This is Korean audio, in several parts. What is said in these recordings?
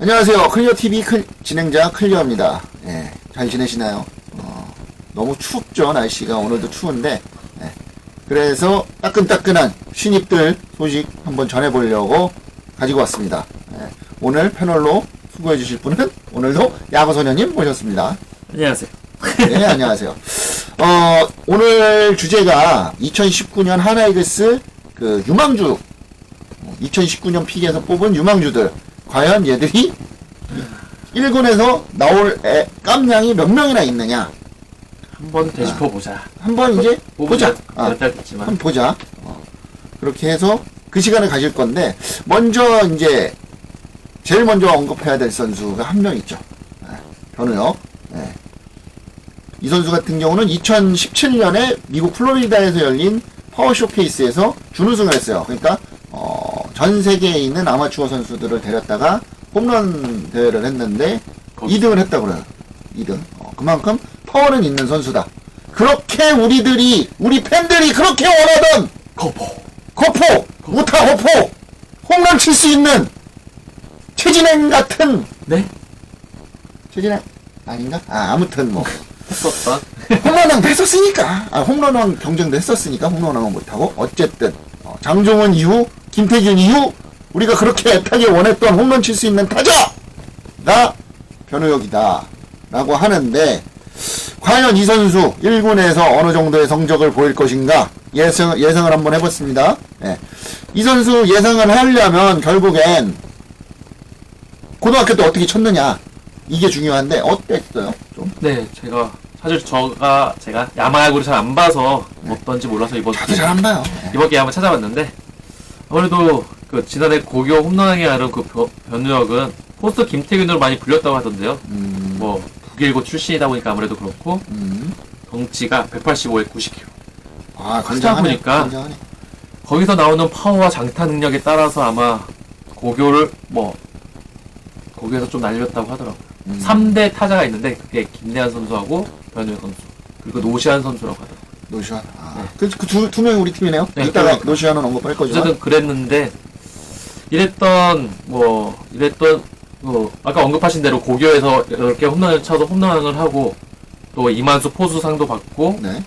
안녕하세요. 클리어TV 클, 진행자 클리어입니다. 예, 잘 지내시나요? 어, 너무 춥죠, 날씨가. 오늘도 추운데. 예, 그래서 따끈따끈한 신입들 소식 한번 전해보려고 가지고 왔습니다. 예, 오늘 패널로 수고해주실 분은 오늘도 야구소녀님 모셨습니다. 안녕하세요. 네, 안녕하세요. 어, 오늘 주제가 2019년 하나이글스 그 유망주, 2019년 픽에서 뽑은 유망주들. 과연 얘들이 1군에서 나올 애, 깜냥이 몇 명이나 있느냐. 한번 되짚어 보자. 한번 이제 보자. 아, 몇달 됐지만. 한번 보자. 어, 그렇게 해서 그 시간을 가질 건데, 먼저 이제, 제일 먼저 언급해야 될 선수가 한 명 있죠. 네, 변우혁. 네. 이 선수 같은 경우는 2017년에 미국 플로리다에서 열린 파워 쇼케이스에서 준우승을 했어요. 그러니까, 어, 전 세계에 있는 아마추어 선수들을 데렸다가 홈런 대회를 했는데, 거기- 2등을 했다고 그래요. 2등. 어, 그만큼 파워는 있는 선수다. 그렇게 우리들이, 우리 팬들이 그렇게 원하던 거포. 거포, 우타 호포, 홈런 칠 수 있는 최진행 같은, 네? 최진행? 아닌가? 아, 아무튼 뭐. 했었던. 홈런왕도 했었으니까. 아, 홈런왕 경쟁도 했었으니까 홈런왕은 못하고. 어쨌든, 어, 장종원 이후, 김태균 이후, 우리가 그렇게 애타게 원했던 홈런 칠 수 있는 타자가 변우혁이다. 라고 하는데, 과연 이 선수 1군에서 어느 정도의 성적을 보일 것인가 예상, 예상을 한번 해봤습니다. 예. 이 선수 예상을 하려면 결국엔 고등학교 때 어떻게 쳤느냐 이게 중요한데 어땠어요? 좀 네, 제가 사실 저가 제가 야마야구를 잘 안 봐서 어떤지 몰라서 이번 저도 잘안 봐요. 예. 이번 기회 한번 찾아봤는데 아무래도 그 지난해 고교 홈런왕에 하는 그 변- 변우혁은 포스트 김태균으로 많이 불렸다고 하던데요. 음, 뭐 북일고 출신이다 보니까 아무래도 그렇고 음. 덩치가 185에 90kg. 아, 건장하네. 보니까 건장하네. 거기서 나오는 파워와 장타 능력에 따라서 아마 고교를 뭐 고교에서 좀 날렸다고 하더라고요. 음. 3대 타자가 있는데 그게 김대한 선수하고 변우혁 선수 그리고 노시안 선수라고 하더라고요. 노시환. 아, 네. 그, 그 두, 두 명이 우리 팀이네요. 네, 이따가 그러니까. 노시환은 언급 할 거지만. 어쨌든 그랬는데 이랬던 뭐 이랬던 뭐 아까 언급하신 대로 고교에서 10개 홈런을 쳐서 홈런을 하고 또 이만수 포수상도 받고 네.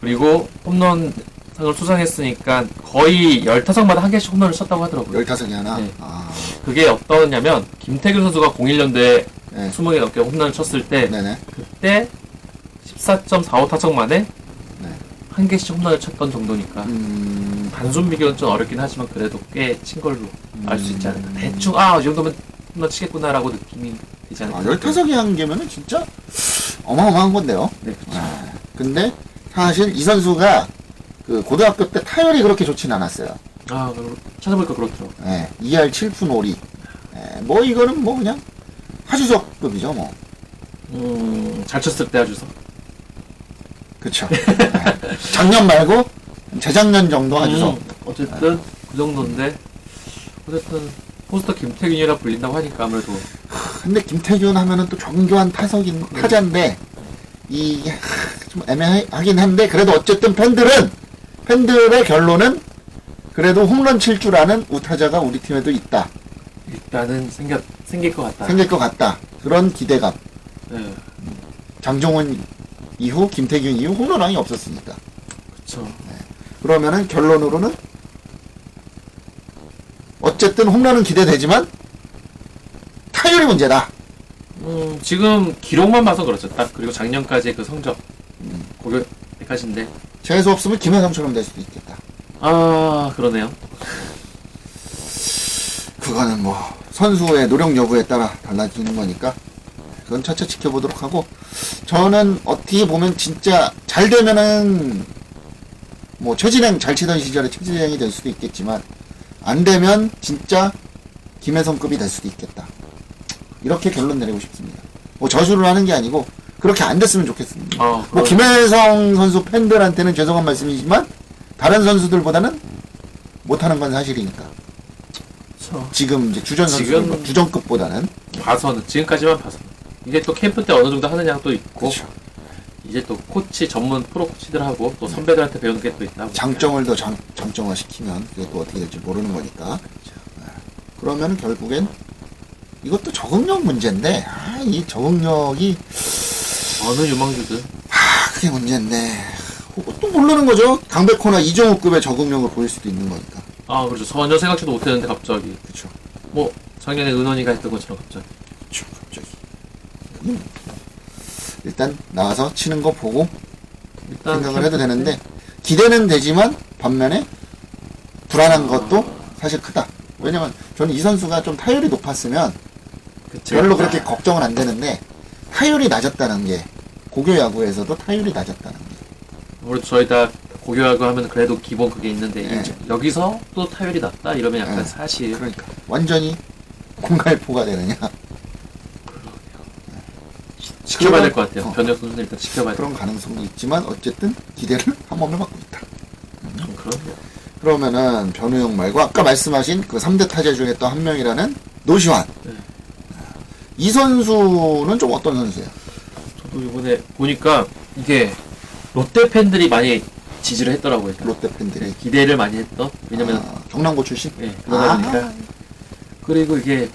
그리고 홈런 상을 수상했으니까 거의 15마다 한 개씩 홈런을 쳤다고 하더라고요. 15개 하나. 네. 아, 그게 어떠냐면 김태균 선수가 01년도에 네. 20개 넘게 홈런을 쳤을 때 네네. 그때 14.45 타석 만에 네. 한 개씩 홈런을 쳤던 정도니까 음, 단순 비교는 좀 어렵긴 하지만 그래도 꽤 친 걸로 알 수 있지 않을까. 음. 대충 아, 이 정도면 홈런 치겠구나라고 느낌이 되지 않을까. 아, 15개 한 개면은 진짜 어마어마한 건데요. 네, 그렇죠. 아, 근데 사실 이 선수가 그 고등학교 때 타율이 그렇게 좋진 않았어요. 아, 그럼 찾아보니까 그렇더라고. 예, 2할 7푼 5리. 예, 뭐 이거는 뭐 그냥 하주석급이죠, 뭐. 음, 잘 쳤을 때 아주서. 예. 작년 말고 재작년 정도 하주석. 음, 어쨌든 그 정도인데 어쨌든 포스터 김태균이라 불린다고 하니까 아무래도 근데 김태균 하면은 또 정교한 타석인 타자인데 이게 좀 애매하긴 한데 그래도 어쨌든 팬들은 팬들의 결론은 그래도 홈런 칠 줄 아는 우타자가 우리 팀에도 있다. 일단은 생겨 생길 것 같다. 생길 것 같다. 그런 기대감. 네, 장종훈 이후 김태균 이후 홈런왕이 없었으니까. 그렇죠. 그러면은 결론으로는 어쨌든 홈런은 기대되지만 타율이 문제다. 음, 지금 기록만 봐서 그렇죠. 딱 그리고 작년까지의 그 성적 음. 고교 때까지인데 재수 없으면 김혜성처럼 될 수도 있겠다. 아 그러네요. 그거는 뭐 선수의 노력 여부에 따라 달라지는 거니까 그건 차차 지켜보도록 하고 저는 어떻게 보면 진짜 잘 되면은 뭐 최진행 잘 치던 시절에 최진행이 될 수도 있겠지만 안 되면 진짜 김혜성급이 될 수도 있겠다. 이렇게 결론 내리고 싶습니다. 뭐 저주를 하는 게 아니고 그렇게 안 됐으면 좋겠습니다. 어, 뭐 김혜성 선수 팬들한테는 죄송한 말씀이지만 다른 선수들보다는 못하는 건 사실이니까. 그렇죠. 지금 이제 주전 선수 지금- 주전급보다는. 봐서는 지금까지만 봐서는 이게 또 캠프 때 어느 정도 하느냐가 또 있고 그렇죠. 이제 또 코치 전문 프로 코치들하고 또 선배들한테 배우는 게 또 있다. 보니까. 장점을 더 장, 장점화 시키면 또 어떻게 될지 모르는 거니까 네. 그러면 결국엔 이것도 적응력 문제인데, 아, 이 적응력이, 어느 유망주든 아, 그게 문제인데. 또 모르는 거죠. 강백호나 이정우급의 적응력을 보일 수도 있는 거니까. 아 그렇죠 전혀 생각지도 못했는데 갑자기 그쵸. 뭐 작년에 은원이가 했던 것처럼 그쵸, 갑자기. 음. 일단, 나와서 치는 거 보고 일단 생각을 해도 되는데, 기대는 되지만, 반면에, 불안한 아. 것도 사실 크다. 왜냐면, 저는 이 선수가 좀 타율이 높았으면, 그치. 별로 그렇게 걱정은 안 되는데 타율이 낮았다는 게 고교 야구에서도 타율이 낮았다는 게 아무래도 저희 다 고교 야구 하면 그래도 기본 그게 있는데 네. 여기서 또 타율이 낮다 이러면 약간 네. 사실 그러니까 완전히 공갈포가 되느냐 지켜봐야 될 것 같아요 어, 변혁 선수는 일단 지켜봐야 될 그런 가능성도 있지만 어쨌든 기대를 한 번을 받고 있다. 좀 그런데요 그러면은 변우영 말고 아까 말씀하신 그 3대 타자 중에 또 한 명이라는 노시환 네. 이 선수는 좀 어떤 선수예요? 저도 이번에 보니까 이게 롯데 팬들이 많이 지지를 했더라고요. 롯데 팬들이 네, 기대를 많이 했던 왜냐면 아, 경남고 출신? 예, 그러다 아. 보니까 그리고 이게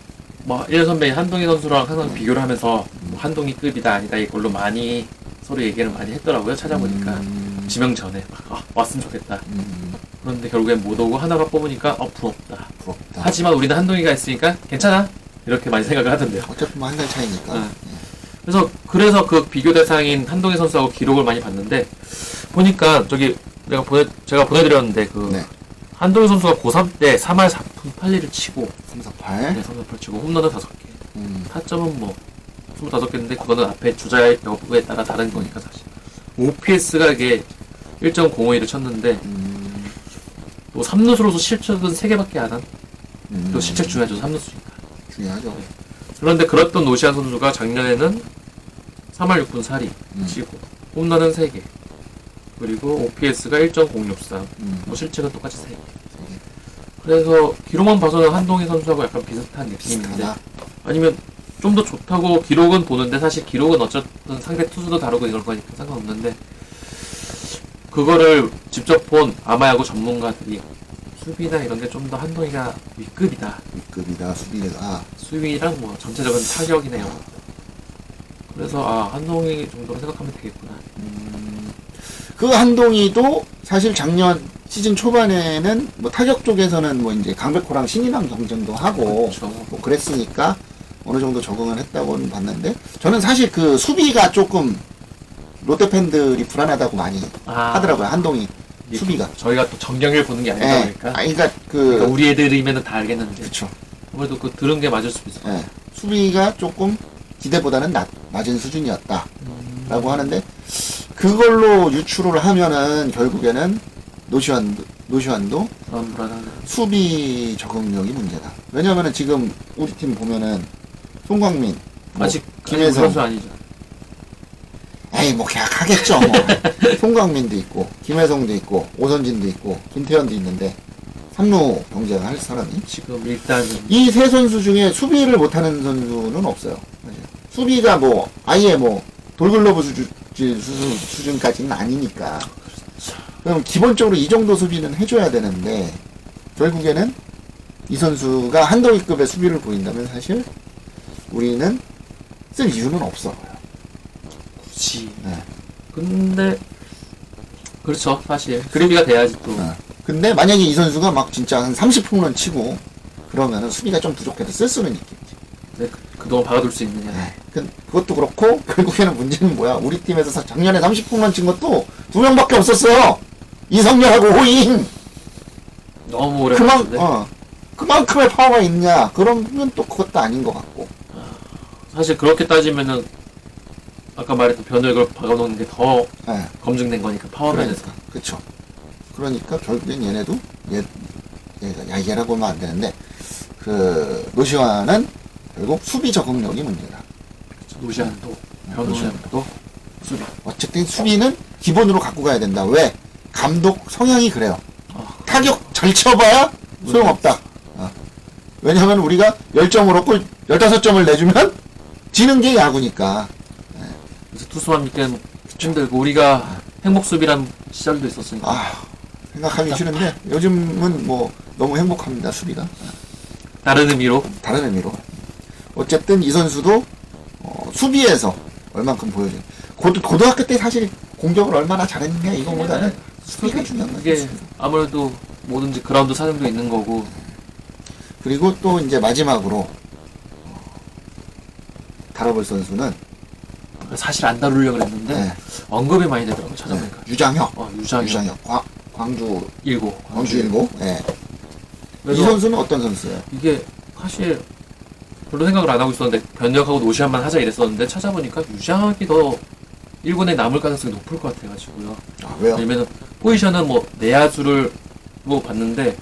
뭐 1년 선배인 한동희 선수랑 항상 비교를 하면서 뭐 한동희 급이다 아니다 이걸로 많이 서로 얘기를 많이 했더라고요 찾아보니까 음, 지명 전에 막, 아, 왔으면 좋겠다 음, 그런데 결국엔 못 오고 하나가 뽑으니까 어 부럽다 부럽다. 하지만 우리는 한동희가 있으니까 괜찮아 이렇게 많이 생각을 하던데요 어차피 뭐한살 차이니까. 네. 그래서 그래서 그 비교 대상인 한동희 선수하고 기록을 많이 봤는데 보니까 저기 내가 보내 제가 보내드렸는데 그 네. 한동희 선수가 고3 때 3할 4푼 8리를 치고 3, 4, 8. 네, 3할 치고 홈런은 5개 음, 타점은 뭐 25개인데 그거는 앞에 주자의 여부에 따라 다른 거니까 사실. OPS가 이게 1.05를 쳤는데 음, 또 3루수로서 실책은 3개밖에 안 한. 음, 또 실책 중요하죠 3루수니까. 중요하죠. 그런데 그랬던 노시안 선수가 작년에는 3할 6분 4리 음. 치고 홈런은 3개. 그리고 OPS가 1.063 음, 뭐 실책은 똑같이 3개. 그래서 기록만 봐서는 한동희 선수하고 약간 비슷한 느낌인데 비슷하다. 아니면 좀 더 좋다고 기록은 보는데 사실 기록은 어쨌든 상대 투수도 다르고 이럴 거니까 상관없는데 그거를 직접 본 아마야구 전문가들이 수비나 이런 게 좀 더 한동희가 윗급이다. 위급이다, 수비가. 수비랑 뭐 전체적인 타격이네요. 그래서 아 한동희 정도로 생각하면 되겠구나. 음, 그 한동희도 사실 작년 시즌 초반에는 뭐 타격 쪽에서는 뭐 이제 강백호랑 신인왕 경쟁도 하고 그렇죠 뭐 그랬으니까 어느 정도 적응을 했다고는 봤는데 저는 사실 그 수비가 조금 롯데 팬들이 불안하다고 많이 아, 하더라고요 한동희 수비가. 저희가 또 정경을 보는 게 아니다 예. 보니까 아니 그러니까 그 그러니까 우리 애들이면 다 알겠는데 그쵸. 아무래도 그 들은 게 맞을 수도 있어요 예. 수비가 조금 기대보다는 낮, 낮은 수준이었다라고 음. 하는데 그걸로 유추를 하면은 결국에는 노시환도 노시환도 불안한 수비 적응력이 문제다. 왜냐면은 지금 우리 팀 보면은 송광민 뭐 아직 김혜성. 김혜성 선수 아니죠 에이 뭐 계약하겠죠. 뭐. 송광민도 있고 김혜성도 있고 오선진도 있고 김태현도 있는데 삼루 경쟁할 사람이 지금 일단은 이 세 선수 중에 수비를 못하는 선수는 없어요. 사실. 수비가 뭐 아예 뭐 돌글러브 수준, 수준, 수준까지는 아니니까. 그럼 기본적으로 이 정도 수비는 해줘야 되는데 결국에는 이 선수가 한동희급의 수비를 보인다면 사실 우리는 쓸 이유는 없어. 굳이 네. 근데 그렇죠 사실 수비가 돼야지 또 어. 근데 만약에 이 선수가 막 진짜 한 30홈런 치고 그러면은 수비가 좀 부족해도 쓸 수는 있겠지. 네, 그- 그동안 박아둘 수 있느냐 네. 그- 그것도 그렇고 결국에는 문제는 뭐야? 우리 팀에서 사- 작년에 30홈런 친 것도 두 명밖에 없었어요. 이성열하고 호잉. 너무 오래 그만 어 그만큼의 파워가 있냐? 그러면 또 그것도 아닌 것 같고. 사실 그렇게 따지면은 아까 말했던 변혁을 박아놓는 게더 예. 검증된 거니까 파워면에서 그러니까 그쵸. 그러니까 결국엔 얘네도 얘 얘가 야 얘라고 하면 안 되는데 그 노시환은 결국 수비 적응력이 문제다. 노시안도 변호시안도 노시환도 수비. 어쨌든 수비는 기본으로 갖고 가야 된다. 왜? 감독 성향이 그래요. 아. 타격 잘 쳐봐야 소용없다. 어. 왜냐하면 우리가 10점을 얻고 15점을 내주면 지는 게 야구니까. 그래서 투수만 믿기는 힘들고 우리가 행복수비란 시절도 있었으니까 아, 생각하기 싫은데 요즘은 뭐 너무 행복합니다, 수비가. 다른 의미로 다른 의미로. 어쨌든 이 선수도 어, 수비에서 얼만큼 보여줘. 고등, 고등학교 때 사실 공격을 얼마나 잘했느냐 이거보다는 수비가 중요한 거죠. 이게 아무래도 뭐든지 그라운드 사정도 있는 거고 그리고 또 이제 마지막으로 어, 다뤄볼 선수는 사실 안 다루려고 했는데 네, 언급이 많이 되더라고요 찾아보니까 유장혁, 어, 유장이 유장혁, 광, 광주 일고 광주 일고. 예. 이 그래서 선수는 어떤 선수예요? 이게 사실 별로 생각을 안 하고 있었는데 변력하고 노시안만 하자 이랬었는데 찾아보니까 유장이 더 1군에 남을 가능성이 높을 것 같아가지고요 아, 왜요? 왜냐면은 포지션은 뭐 내야수를 뭐 봤는데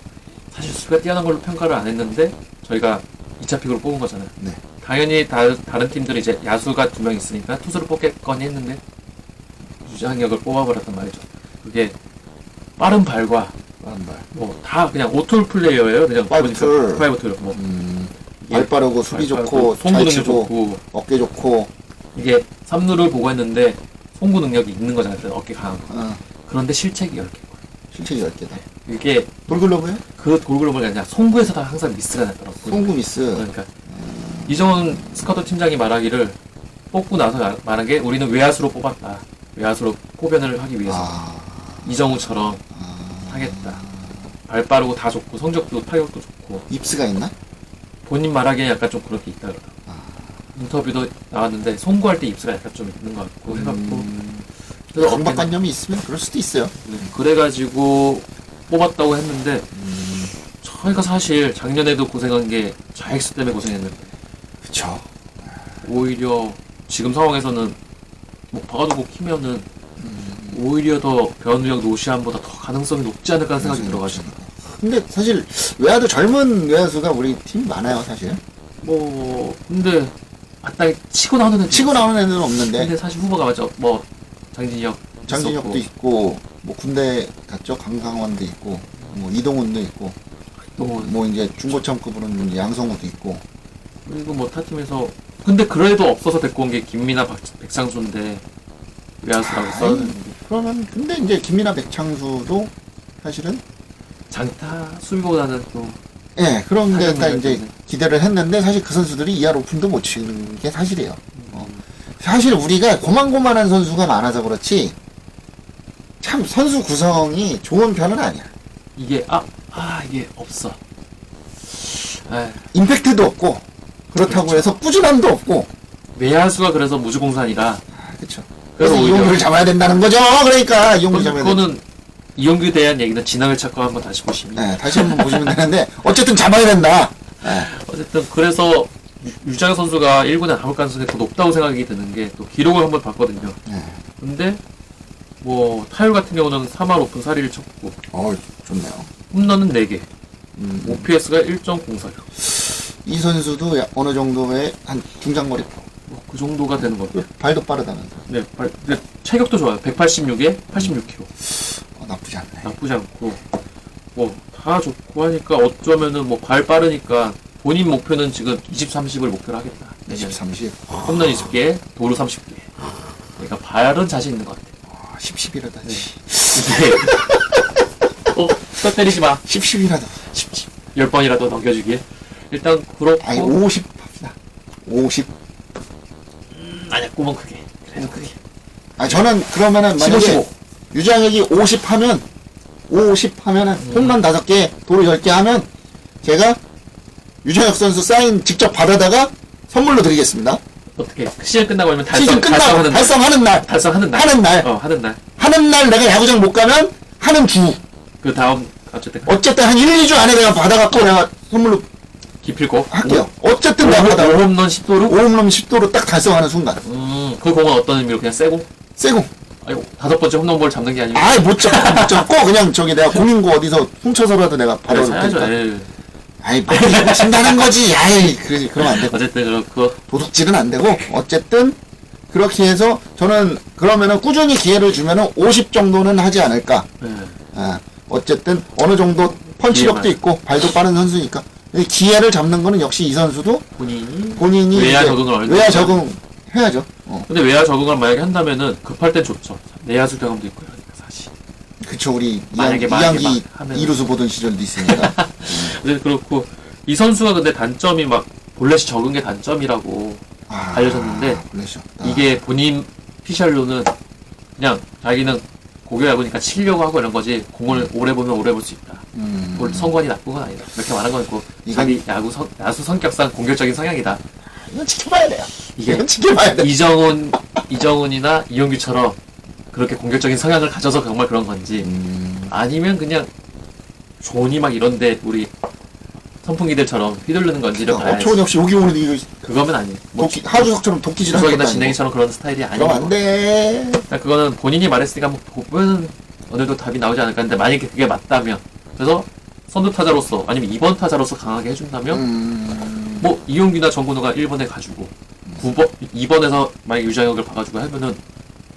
사실 수비가 뛰어난 걸로 평가를 안 했는데 저희가 2차 픽으로 뽑은 거잖아요. 네. 당연히 다, 다른 팀들이 이제 야수가 두 명 있으니까 투수를 뽑겠거니 했는데 유장혁을 뽑아버렸단 말이죠. 그게 빠른 발과 빠른 발. 뭐 다 그냥 오툴 플레이어예요. 그냥 파이브 보니까 툴. 파이브 툴. 뭐 음, 발 빠르고 수비 발 좋고 송구 능력 좋고 어깨 좋고 이게 3루를 보고 했는데 송구 능력이 있는 거잖아요. 어깨 강한 거. 어, 그런데 실책이 10개. 실책이 10개다. 이게 돌글러브요? 그 골글로벌이 아니라 송구에서 다 항상 미스가 났더라고요. 송구 미스. 그러니까 이정훈 스카우트 팀장이 말하기를 뽑고 나서 말- 말한 게 우리는 외야수로 뽑았다. 외야수로 포변을 하기 위해서 아, 이정우처럼 아, 하겠다. 발 빠르고 다 좋고 성적도 타격도 좋고 입스가 있나? 본인 말하기에 약간 좀 그렇게 있다 그러더라고. 아. 인터뷰도 나왔는데 송구할 때 입수가 약간 좀 있는 것 같고 해갖고 음, 그래서 강박관념이 있으면 그럴 수도 있어요. 네, 그래가지고 뽑았다고 했는데 음, 저희가 사실 작년에도 고생한 게 자익수 때문에 고생했는데 그쵸. 오히려 지금 상황에서는 뭐 박아두고 키면은 음, 오히려 더 변우혁 노시안보다 더 가능성이 높지 않을까 하는 생각이 들어가지고. 근데 사실 외야도 젊은 외야수가 우리 팀 많아요, 사실. 뭐 근데 아딱 치고 나오는 애들 치고 나오는 애들은 없는데. 근데 사실 후보가 맞죠 뭐 장진혁 장진혁도 있었고, 있고 뭐 군대 갔죠, 강상원도 있고 뭐 이동훈도 있고 또 뭐 이제 중고참급으로는 양성우도 있고 그리고 뭐 타팀에서 근데 그래도 없어서 데리고 온 게 김민아 박, 백상수인데 외야수라고 써는 그러면 근데 이제 김민아 백창수도 사실은 장타 수비보다는 또예 그런 데딱 타격을 이제. 기대를 했는데 사실 그 선수들이 이하 오픈도 못 치는 게 사실이에요. 어. 사실 우리가 고만고만한 선수가 많아서 그렇지 참 선수 구성이 좋은 편은 아니야. 이게 아, 아 이게 없어 아, 임팩트도 없고 그렇다고 그렇죠. 해서 꾸준함도 없고 외야수가 그래서 무주공산이라 아, 그렇죠. 그래서 이용규를 잡아야 된다는 거죠. 그러니까 이용규 잡아야 돼. 그거는 이용규에 대한 얘기는 진학을 찾고 한번 다시 보시면 네, 다시 한번 보시면 되는데 어쨌든 잡아야 된다. 네. 어쨌든 그래서 유- 유장 선수가 1군에 남을 가능성이 더 높다고 생각이 드는 게 또 기록을 한번 봤거든요 네. 근데 뭐 타율 같은 경우는 3할 오픈 4리를 쳤고 어, 좋네요. 홈런은 4개 음, OPS가 1.04요 이 선수도 야- 어느 정도의 한 중장거리 프로. 뭐그 정도가 되는 것 같아요 발도 빠르다면서 네, 발- 근데 체격도 좋아요 186에 86kg 어, 나쁘지 않네. 나쁘지 않고 뭐 다 좋고 하니까 어쩌면은 뭐 발 빠르니까 본인 목표는 지금 20, 30을 목표로 하겠다. 20, 30. 홈런 20개, 도루 30개. 그러니까 발은 자신 있는 것 같아요. 아, 10, 10이라도 네. 하지. 이게 어, 뼈 때리지 마. 10, 10이라도. 10, 10번이라도 넘겨주기에. 일단 그렇고 아니, 50 합시다. 50. 아니야 꿈은 크게. 그래도 크게. 아, 저는 그러면은 15, 만약에 15. 유장혁이 50 하면 50 하면은 음. 홈런 5개, 도루 10개 하면 제가 유장혁 선수 사인 직접 받아다가 선물로 드리겠습니다. 어떻게 시즌 끝나고 하면 시즌 달성 끝나고 달성하는 날. 달성하는 날. 달성하는 날. 하는 날. 어 하는 날. 하는 날 내가 야구장 못 가면 하는 주. 그 다음 어쨌든 어쨌든 한 1, 2주 안에 내가 받아갖고 내가 선물로 기필고 할게요. 어쨌든 받아. 5홈런 10도루. 5홈런 10도로 딱 달성하는 순간. 음, 그 공은 어떤 의미로 그냥 세고? 세고. 아이고 다섯 번째 홈런볼 잡는 게 아니고. 아이, 못 잡고, 못 잡고, 그냥 저기 내가 공인고 어디서 훔쳐서라도 내가 그래, 받아올 사야죠. 테니까. 에이. 아이, 빨리 친다는 거지. 아이, 그러지. 그러면 안 돼. 어쨌든 그렇고 도둑질은 안 되고, 어쨌든, 그렇게 해서, 저는, 그러면은 꾸준히 기회를 주면은 50 정도는 하지 않을까. 예. 아, 어쨌든, 어느 정도 펀치력도. 있고, 발도 빠른 선수니까. 이 기회를 잡는 거는 역시 이 선수도 본인이. 본인이. 외야 이제 적응을 얼마나 외야 해야- 적응 해야죠. 어. 근데 외야 적응을 만약에 한다면은 급할 땐 좋죠. 내야수 경험도 있고요. 그러니까 사실. 그쵸, 우리 만약에, 이양, 만약에 이양기 막 하면은. 이루수 보던 시절도 있으니까. 어쨌든 그렇고 이 선수가 근데 단점이 막 볼넷이 적은 게 단점이라고 아, 알려졌는데 없다. 이게 본인 피셜로는 그냥 자기는 고교 야구니까 치려고 하고 이런 거지 공을 오래 보면 오래 볼 수 있다. 음, 뭘 성관이 나쁜 건 아니다. 이렇게 말한 건 있고 이건- 자기 야구 성, 야수 성격상 공격적인 성향이다. 이건 지켜봐야 돼요. 이게 이건 지켜봐야 돼. 이정훈 이정훈이나 이용규처럼 그렇게 공격적인 성향을 가져서 정말 그런 건지 음, 아니면 그냥 존이 막 이런데 우리 선풍기들처럼 휘둘르는 건지를 어, 봐야지. 초원 역시 여기 오는 이거 그거면 아니에요. 뭐 도끼, 하주석처럼 도끼질 주석이나 것도 진행이처럼 그런 스타일이 아니고. 그럼 안 돼. 그러니까 그거는 본인이 말했으니까 뭐 보면 어느 정도 답이 나오지 않을까 했는데 만약에 그게 맞다면 그래서 선두 타자로서 아니면 2번 타자로서 강하게 해준다면 음, 뭐 이용규나 정근호가 1번에 가지고 9번 2번에서 만약 유장혁을 봐가지고 하면은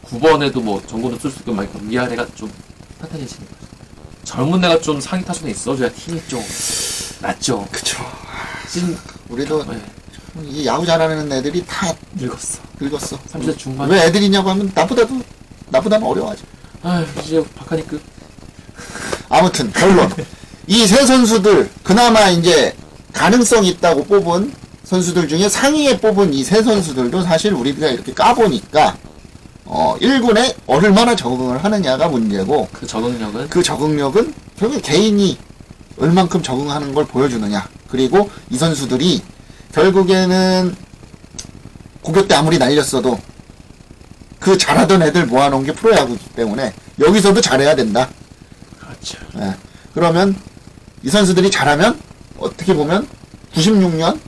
9번에도 뭐 정근호 쓸수 있고 막 위아래가 좀 탄탄해지니까 젊은 애가 좀 상위 타선에 있어줘야 팀이 좀 낫죠. 그쵸. 찐 우리도 네, 이 야구 잘하는 애들이 다 늙었어. 늙었어. 30대 중반. 왜 애들이냐고 하면 나보다도 나보다는 어려워하지. 아휴 이제 박하니까 아무튼 결론. 이 세 선수들 그나마 이제 가능성 있다고 뽑은 선수들 중에 상위에 뽑은 이 세 선수들도 사실 우리가 이렇게 까보니까 어 1군에 얼마나 적응을 하느냐가 문제고 그 적응력은 그 적응력은 결국 개인이 얼만큼 적응하는 걸 보여주느냐. 그리고 이 선수들이 결국에는 고교 때 아무리 날렸어도 그 잘하던 애들 모아놓은 게 프로야구이기 때문에 여기서도 잘해야 된다. 그렇죠. 예. 그러면 이 선수들이 잘하면 어떻게 보면 96년,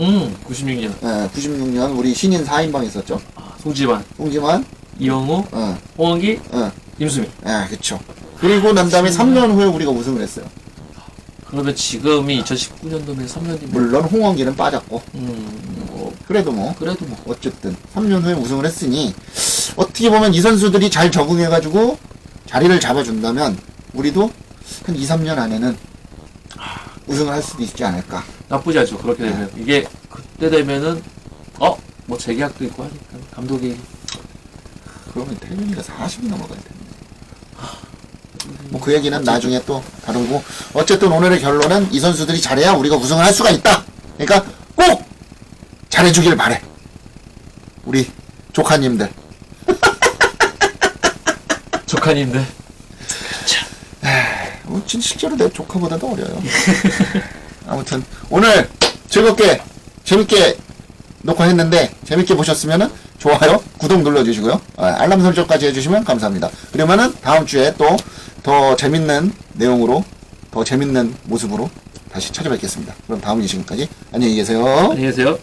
음 96년 예, 96년 우리 신인 4인방 있었죠. 아, 송지만 홍지만, 이영우 어, 홍원기 어, 임수민 예, 그쵸. 그리고 난 다음에 3년 후에 우리가 우승을 했어요. 그러면 지금이 2019년도면 3년 뒤면 물론 홍원기는 빠졌고, 음 뭐. 그래도 뭐, 그래도 뭐. 어쨌든 3년 후에 우승을 했으니 어떻게 보면 이 선수들이 잘 적응해가지고 자리를 잡아준다면 우리도 한 2, 3년 안에는 우승을 할 수도 있지 않을까. 나쁘지 않죠. 그렇게 되면. 이게 그때 되면은 어? 뭐 재계약도 있고 하니까 감독이. 그러면 태균이가 40이 넘어가야 되는데. 뭐 그 얘기는 나중에 또 다루고 어쨌든 오늘의 결론은 이 선수들이 잘해야 우리가 우승을 할 수가 있다. 그러니까 꼭 잘해주길 바래. 우리 조카님들. 조카님들 어, 진 실제로 내 조카보다도 어려요. 아무튼 오늘 즐겁게 재밌게 녹화했는데 재밌게 보셨으면은 좋아요, 구독 눌러주시고요. 아, 알람 설정까지 해주시면 감사합니다. 그러면은 다음 주에 또 더 재밌는 내용으로 더 재밌는 모습으로 다시 찾아뵙겠습니다. 그럼 다음 이 시간까지 안녕히 계세요. 안녕히 계세요.